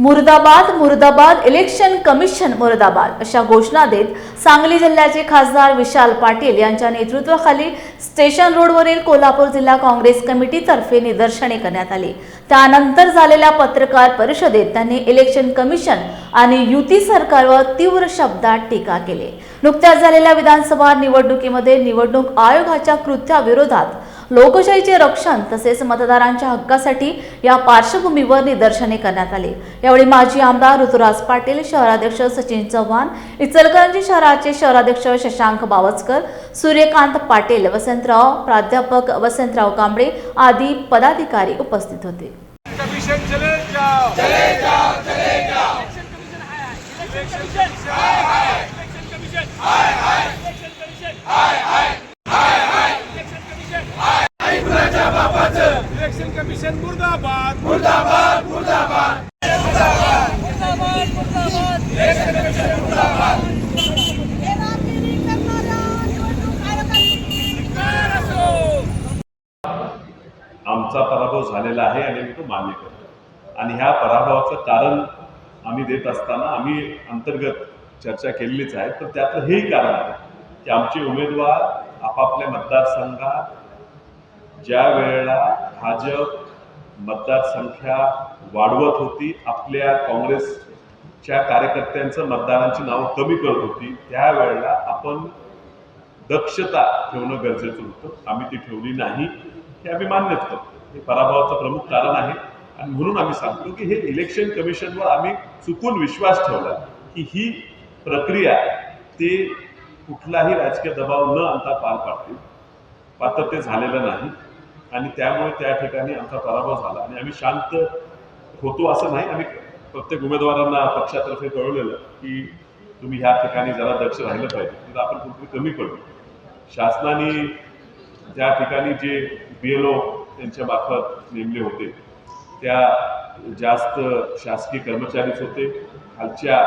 मुर्दाबाद मुर्दाबाद election commission मुर्दाबाद. अशा घोषणा देत सांगली जिल्ह्याचे खासदार विशाल पाटील यांच्या नेतृत्वाखाली स्टेशन रोडवरील कोल्हापूर जिल्हा काँग्रेस कमिटीतर्फे निदर्शने करण्यात आली. त्यानंतर झालेल्या पत्रकार परिषदेत त्यांनी इलेक्शन कमिशन आणि युती सरकारवर तीव्र शब्दात टीका केली. नुकत्याच झालेल्या विधानसभा निवडणुकीमध्ये निवडणूक आयोगाच्या कृत्याविरोधात लोकशाहीचे रक्षण तसेच मतदारांच्या हक्कासाठी या पार्श्वभूमीवर निदर्शने करण्यात आली. यावेळी माजी आमदार ऋतुराज पाटील शहराध्यक्ष सचिन चव्हाण इचलकरंजी शहराचे शहराध्यक्ष शशांक बावस्कर सूर्यकांत पाटील वसंतराव प्राध्यापक वसंतराव कांबळे आदी पदाधिकारी उपस्थित होते. Hi, hi जाओ चले जाओ चले जाओ इलेक्शन कमीशन हाय हाय इलेक्शन कमीशन हाय हाय इलेक्शन कमीशन हाय हाय हाय हाय इलेक्शन कमीशन हाय हाय कुणाच्या बापाचं इलेक्शन कमिशन मुर्दाबाद मुर्दाबाद मुर्दाबाद मुर्दाबाद मुर्दाबाद इलेक्शन कमिशन मुर्दाबाद हेराफेरी करणाऱ्या निवडणूक आयोगाची काय असो आमचा पराभव झालेला आहे आणि मी तो मान्य करतो. आणि ह्या पराभवाचं कारण आम्ही देत असताना आम्ही अंतर्गत चर्चा केलेलीच आहे तर त्यातलं हेही कारण आहे की आमचे उमेदवार आपापल्या मतदारसंघात ज्या वेळेला भाजप मतदारसंख्या वाढवत होती आपल्या काँग्रेसच्या कार्यकर्त्यांचं मतदारांची नावं कमी करत होती त्यावेळेला आपण दक्षता ठेवणं गरजेचं होतं. आम्ही ती ठेवली नाही. हे आम्ही मान्यच करतो. हे पराभवाचं प्रमुख कारण आहे. आणि म्हणून आम्ही सांगतो की हे इलेक्शन कमिशनवर आम्ही चुकून विश्वास ठेवला की ही प्रक्रिया ते कुठलाही राजकीय दबाव न आणता पार पाडतील. पात्र ते झालेलं नाही. आणि त्यामुळे त्या ठिकाणी आमचा पराभव झाला. आणि आम्ही शांत होतो असं नाही. आम्ही प्रत्येक उमेदवारांना पक्षातर्फे कळवलेलं की तुम्ही ह्या ठिकाणी जरा दक्ष राहिलं पाहिजे. तर आपण कुठेतरी कमी पडतो शासनाने ज्या ठिकाणी जे बी एल ओ त्यांच्या मार्फत नेमले होते त्या जास्त शासकीय कर्मचारीच होते. खालच्या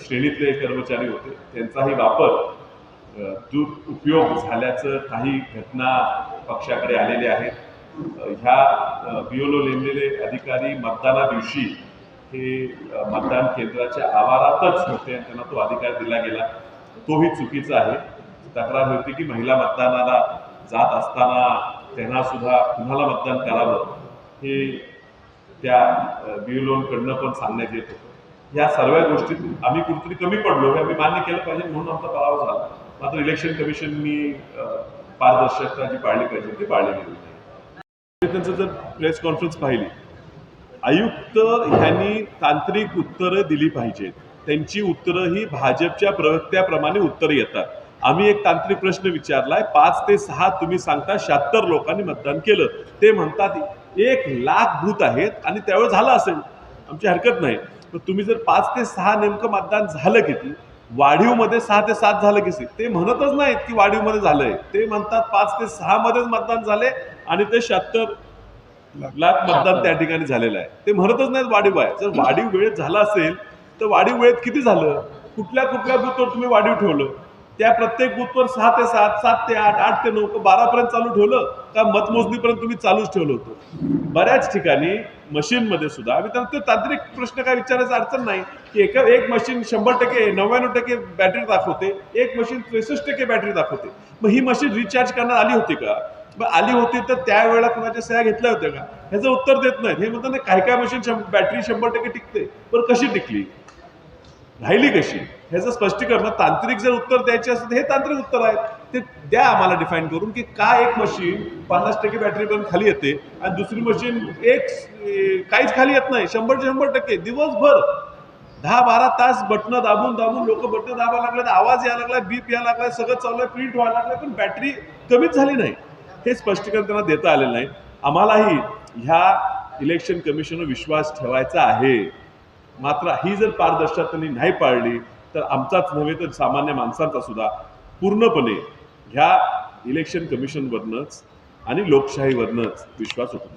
श्रेणीतले कर्मचारी होते. त्यांचाही वापर दुरुपयोग झाल्याचं काही घटना पक्षाकडे आलेल्या आहेत. ह्या बी एल ओ नेमलेले अधिकारी मतदाना दिवशी हे मतदान केंद्राच्या आवारातच होते आणि त्यांना तो अधिकार दिला गेला. तोही चुकीचा आहे. तक्रार होती की महिला मतदानाला जात असताना त्यांना सुद्धा कुणाला मतदान करावं हे त्या बिओलोनकडनं पण सांगण्यात येत होतं. या सर्व गोष्टीत आम्ही कुठेतरी कमी पडलो हे आम्ही मान्य केलं पाहिजे म्हणून आमचा पराभव झाला. मात्र इलेक्शन कमिशननी पारदर्शकता जी पाळली पाहिजे ती पाळली गेली नाही. त्यांचं जर प्रेस कॉन्फरन्स पाहिली आयुक्त ह्यांनी तांत्रिक उत्तरं दिली पाहिजेत. त्यांची उत्तरं ही भाजपच्या प्रवक्त्याप्रमाणे उत्तरं येतात. आम्ही एक तांत्रिक प्रश्न विचारलाय. पाच ते सहा तुम्ही सांगता शहात्तर लोकांनी मतदान केलं. ते म्हणतात एक लाख भूत आहेत आणि त्यावेळेस झालं असेल. आमची हरकत नाही. पण तुम्ही जर पाच ते सहा नेमकं मतदान झालं किती वाढीवमध्ये सहा ते सात झालं किती ते म्हणतच नाहीत की वाढीवमध्ये झालंय. ते म्हणतात पाच ते सहा मध्येच मतदान झाले आणि ते शहात्तर लाख मतदान त्या ठिकाणी झालेलं आहे. ते म्हणतच नाहीत वाढीव आहे. जर वाढीव वेळेत झाला असेल तर वाढीव वेळेत किती झालं? कुठल्या कुठल्या बूथवर तुम्ही वाढीव ठेवलं? त्या प्रत्येक बूथवर सहा ते सात सात ते आठ आठ ते नऊ बारापर्यंत चालू ठेवलं का मतमोजणीपर्यंत तुम्ही चालूच ठेवलं होतं. बऱ्याच ठिकाणी मशीनमध्ये सुद्धा आम्ही त्यांना ते तांत्रिक प्रश्न काय विचारायचा अडचण नाही की एका एक मशीन शंभर टक्के नव्याण्णव टक्के बॅटरी दाखवते एक मशीन त्रेसष्ट टक्के बॅटरी दाखवते. मग ही मशीन रिचार्ज करण्यात आली होती का? मग आली होती तर त्यावेळेला कुणाच्या सह्या घेतल्या होत्या का? ह्याचं उत्तर देत नाहीत. हे म्हणतात ना काही काय मशीन बॅटरी शंभर टक्के टिकते. पण कशी टिकली? राहिली कशी? ह्याचं स्पष्टीकरण तांत्रिक जर उत्तर द्यायचे असेल तर हे तांत्रिक उत्तर आहेत. ते द्या आम्हाला डिफाईन करून की का एक मशीन पन्नास टक्के बॅटरी पण खाली येते आणि दुसरी मशीन एक काहीच खाली येत नाही. शंभरचे शंभर टक्के. दिवसभर दहा बारा तास बटणं दाबून दाबून लोक बटणं दाबायला लागले आवाज यायला लागला बीप यायला लागला सगळं चाललंय प्रिंट व्हायला लागलं पण बॅटरी कमीच झाली नाही. हे स्पष्टीकरण त्यांना देता आलेलं नाही. आम्हालाही ह्या इलेक्शन कमिशनवर विश्वास ठेवायचा आहे. मात्र ही जर पारदर्शकता त्यांनी नाही पाळली तर आमचाच नव्हे तर सामान्य माणसांचा सुद्धा पूर्णपणे ह्या इलेक्शन कमिशनवरनंच आणि लोकशाहीवरनंच विश्वास होतो.